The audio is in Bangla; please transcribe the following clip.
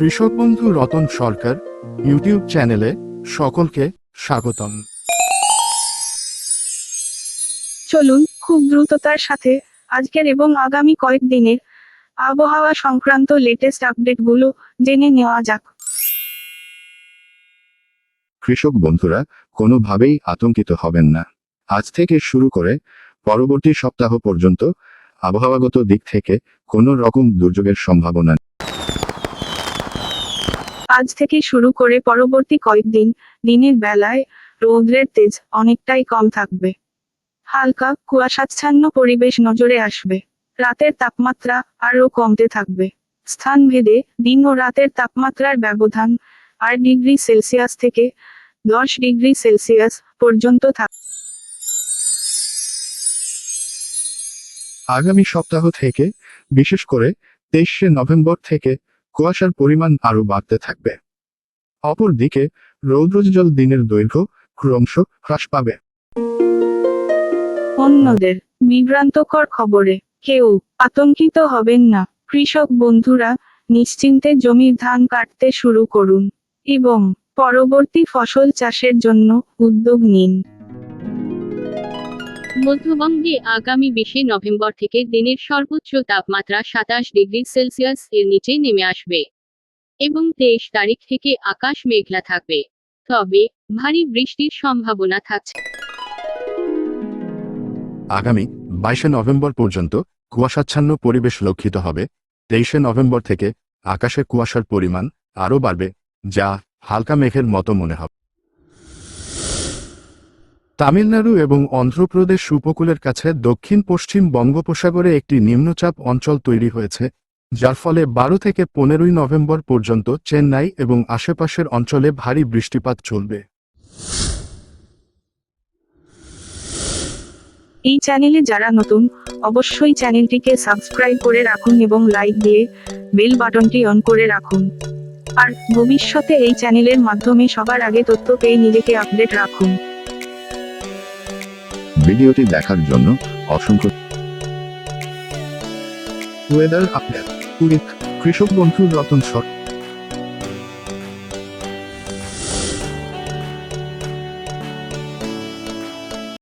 কৃষক বন্ধু রতন সরকার ইউটিউব চ্যানেলে সকলকে স্বাগতম চলুন খুব দ্রুততার সাথে আজকের এবং আগামী কয়েকদিনের আবহাওয়া সংক্রান্ত লেটেস্ট আপডেটগুলো জেনে নেওয়া যাক কৃষক বন্ধুরা কোনোভাবেই আতঙ্কিত হবেন না আজ থেকে শুরু করে পরবর্তী সপ্তাহ পর্যন্ত আবহাওয়াগত দিক থেকে কোনো রকম দুর্যোগের সম্ভাবনা। আজ থেকে শুরু করে পরবর্তী কয়েকদিন, দিনের বেলায় রৌদ্রের তেজ অনেকটাই কম থাকবে। হালকা, কুয়াশাচ্ছন্ন পরিবেশ নজরে আসবে। রাতের তাপমাত্রা আরও কমতে থাকবে। স্থানভেদে দিন ও রাতের তাপমাত্রার ব্যবধান আট ডিগ্রি সেলসিয়াস থেকে দশ ডিগ্রি সেলসিয়াস পর্যন্ত থাকবে আগামী সপ্তাহ থেকে, বিশেষ করে তেইশে নভেম্বর থেকে কুয়াশার পরিমাণ আরও বাড়তে থাকবে। অপরদিকে, রৌদ্রোজ্জ্বল দিনের দৈর্ঘ্য ক্রমশ হ্রাস পাবে। অন্যদের বিভ্রান্তকর খবরে কেউ আতঙ্কিত হবেন না। কৃষক বন্ধুরা, নিশ্চিন্তে জমির ধান কাটতে শুরু করুন এবং পরবর্তী ফসল চাষের জন্য উদ্যোগ নিন। মধ্যবঙ্গে আগামী বিশে নভেম্বর থেকে দিনের সর্বোচ্চ তাপমাত্রা সাতাশ ডিগ্রি সেলসিয়াস এর নিচে নেমে আসবে। এবং তেইশ তারিখ থেকে আকাশ মেঘলা থাকবে। তবে ভারী বৃষ্টির সম্ভাবনা থাকছে। আগামী বাইশে নভেম্বর পর্যন্ত কুয়াশাচ্ছন্ন পরিবেশ লক্ষিত হবে। তেইশে নভেম্বর থেকে আকাশে কুয়াশার পরিমাণ আরও বাড়বে, যা হালকা মেঘের মতো মনে হবে। তামিলনাড়ু এবং অন্ধ্রপ্রদেশ উপকূলের কাছে দক্ষিণ পশ্চিম বঙ্গোপসাগরে একটি নিম্নচাপ অঞ্চল তৈরি হয়েছে, যার ফলে বারো থেকে পনেরোই নভেম্বর পর্যন্ত চেন্নাই এবং আশেপাশের অঞ্চলে ভারী বৃষ্টিপাত চলবে। এই চ্যানেলে যারা নতুন, অবশ্যই চ্যানেলটিকে সাবস্ক্রাইব করে রাখুন এবং লাইক দিয়ে বেল বাটনটি অন করে রাখুন। আর ভবিষ্যতে এই চ্যানেলের মাধ্যমে সবার আগে তথ্য পেয়ে নিজেকে আপডেট রাখুন। ভিডিওটি দেখার জন্য অসংখ্য ওয়েদার আপডেট কৃষক বন্ধু রতন সরকার